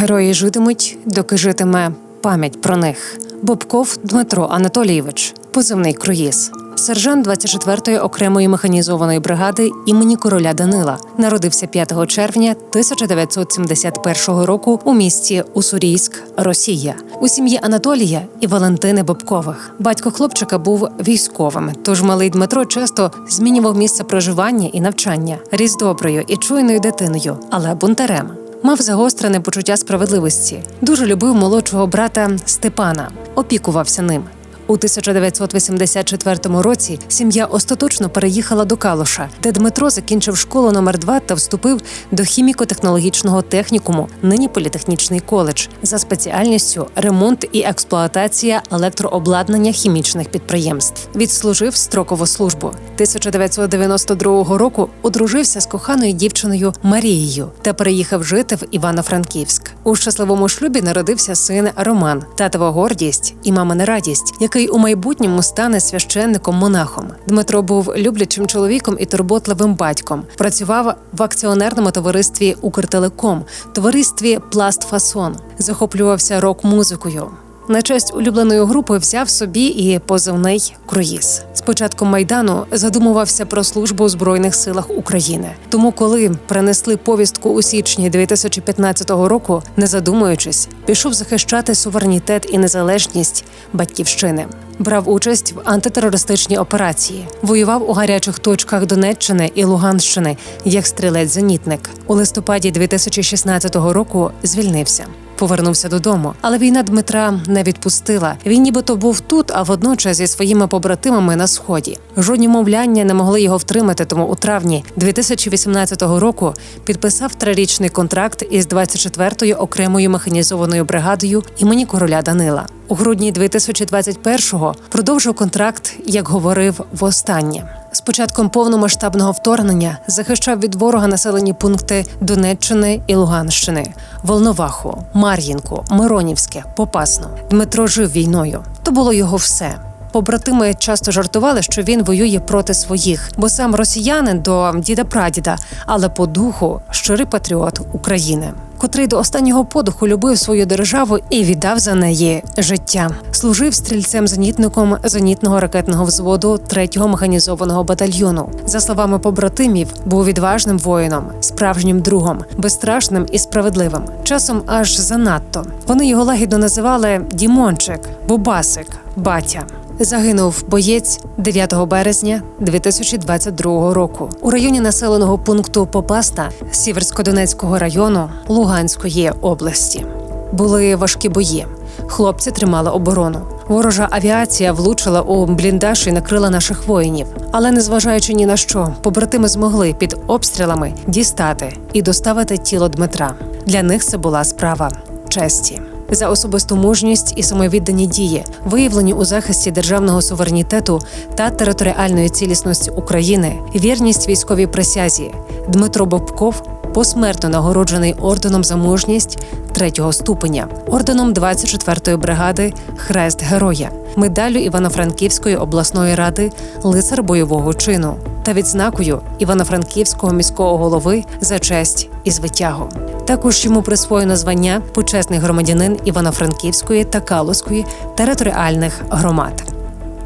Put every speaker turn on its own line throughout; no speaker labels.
Герої житимуть, доки житиме пам'ять про них. Бобков Дмитро Анатолійович, позивний круїз. Сержант 24-ї окремої механізованої бригади імені короля Данила народився 5 червня 1971 року у місті Уссурійськ, Росія, у сім'ї Анатолія і Валентини Бобкових. Батько хлопчика був військовим, тож малий Дмитро часто змінював місце проживання і навчання, ріс доброю і чуйною дитиною, але бунтарем. Мав загострене почуття справедливості, дуже любив молодшого брата Степана, опікувався ним. У 1984 році сім'я остаточно переїхала до Калуша, де Дмитро закінчив школу номер 2 та вступив до хіміко-технологічного технікуму, нині політехнічний коледж, за спеціальністю ремонт і експлуатація електрообладнання хімічних підприємств. Відслужив строкову службу. 1992 року одружився з коханою дівчиною Марією та переїхав жити в Івано-Франківськ. У щасливому шлюбі народився син Роман, татова гордість і мамина радість, який у майбутньому стане священником-монахом. Дмитро був люблячим чоловіком і турботливим батьком. Працював в акціонерному товаристві Укртелеком, товаристві Пластфасон, захоплювався рок-музикою. На честь улюбленої групи взяв собі і позивний круїз. З початком майдану задумувався про службу у збройних силах України. Тому, коли принесли повістку у січні 2015 року, не задумуючись, пішов захищати суверенітет і незалежність батьківщини. Брав участь в антитерористичній операції, воював у гарячих точках Донеччини і Луганщини як стрілець-зенітник. У листопаді 2016 року звільнився. Повернувся додому, але війна Дмитра не відпустила. Він нібито був тут, а водночас зі своїми побратимами на сході. Жодні мовляння не могли його втримати. Тому у травні 2018 року підписав трирічний контракт із 24-ю окремою механізованою бригадою імені короля Данила. У грудні 2021-го продовжив контракт, як говорив востаннє. З початком повномасштабного вторгнення захищав від ворога населені пункти Донеччини і Луганщини, Волноваху, Мар'їнку, Миронівське, Попасну. Дмитро жив війною. То було його все. Побратими часто жартували, що він воює проти своїх, бо сам росіянин до діда прадіда, але по духу щирий патріот України, котрий до останнього подуху любив свою державу і віддав за неї життя. Служив стрільцем-зенітником зенітного ракетного взводу 3-го механізованого батальйону. За словами побратимів, був відважним воїном, справжнім другом, безстрашним і справедливим. Часом аж занадто. Вони його лагідно називали Дімончик, Бубасик, Батя. Загинув боєць 9 березня 2022 року у районі населеного пункту Попасна Сіверсько-Донецького району Луганської області. Були важкі бої. Хлопці тримали оборону. Ворожа авіація влучила у бліндаж і накрила наших воїнів. Але незважаючи ні на що, побратими змогли під обстрілами дістати і доставити тіло Дмитра. Для них це була справа честі за особисту мужність і самовіддані дії, виявлені у захисті державного суверенітету та територіальної цілісності України, вірність військовій присязі. Дмитро Бобков посмертно нагороджений орденом за мужність третього ступеня, орденом 24-ї бригади Хрест Героя, медаллю Івано-Франківської обласної ради лицар бойового чину та відзнакою Івано-Франківського міського голови за честь і звитягу. Також йому присвоєно звання почесний громадянин Івано-Франківської та Калузької територіальних громад.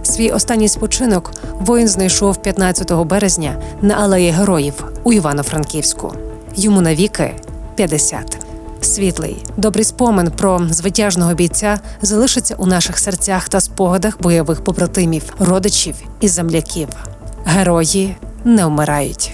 Свій останній спочинок воїн знайшов 15 березня на алеї героїв у Івано-Франківську. Йому навіки 50. Світлий, добрий спомин про звитяжного бійця залишиться у наших серцях та спогадах бойових побратимів, родичів і земляків. Герої не вмирають.